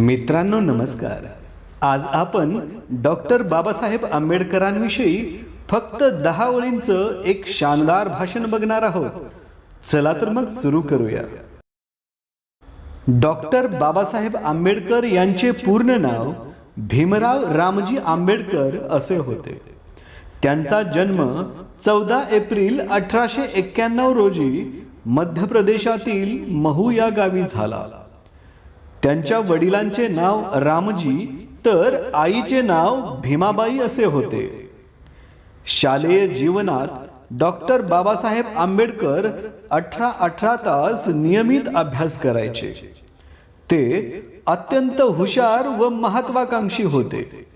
मित्रांनो नमस्कार. आज आपण डॉक्टर बाबासाहेब आंबेडकरांविषयी फक्त दहा ओळींचं एक शानदार भाषण बघणार आहोत. चला तर मग सुरू करूया. डॉक्टर बाबासाहेब आंबेडकर यांचे पूर्ण नाव भीमराव रामजी आंबेडकर असे होते. त्यांचा जन्म चौदा एप्रिल अठराशे एक्क्याण्णव रोजी मध्य प्रदेशातील महू या गावी झाला. त्यांच्या वडिलांचे नाव रामजी तर आईचे नाव भीमाबाई असे होते. शालेय जीवनात डॉक्टर बाबासाहेब आंबेडकर अठरा अठरा तास नियमित अभ्यास करायचे. ते अत्यंत हुशार व महत्वाकांक्षी होते.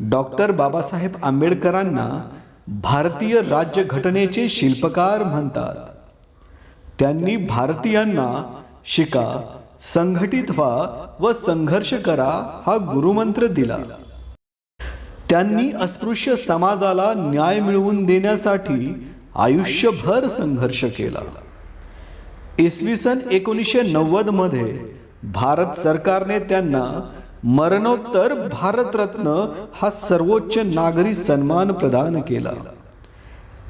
डॉक्टर बाबासाहेब आंबेडकरांना भारतीय राज्यघटनेचे शिल्पकार म्हणतात. त्यांनी भारतीयांना शिका संघटित व्हा व संघर्ष करा हा गुरुमंत्र दिला. त्यांनी अस्पृश्य समाजाला न्याय मिळवून देण्यासाठी आयुष्यभर संघर्ष केला. इसवी सन एकोणीसशे नव्वदमध्ये भारत सरकारने त्यांना मरणोत्तर भारतरत्न हा सर्वोच्च नागरी सन्मान प्रदान केला.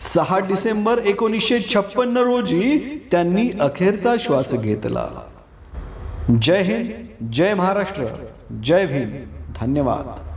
सहा डिसेंबर एकोणीसशे छप्पन्न रोजी त्यांनी अखेरचा श्वास घेतला. जय हिंद जय महाराष्ट्र जय भीम. धन्यवाद.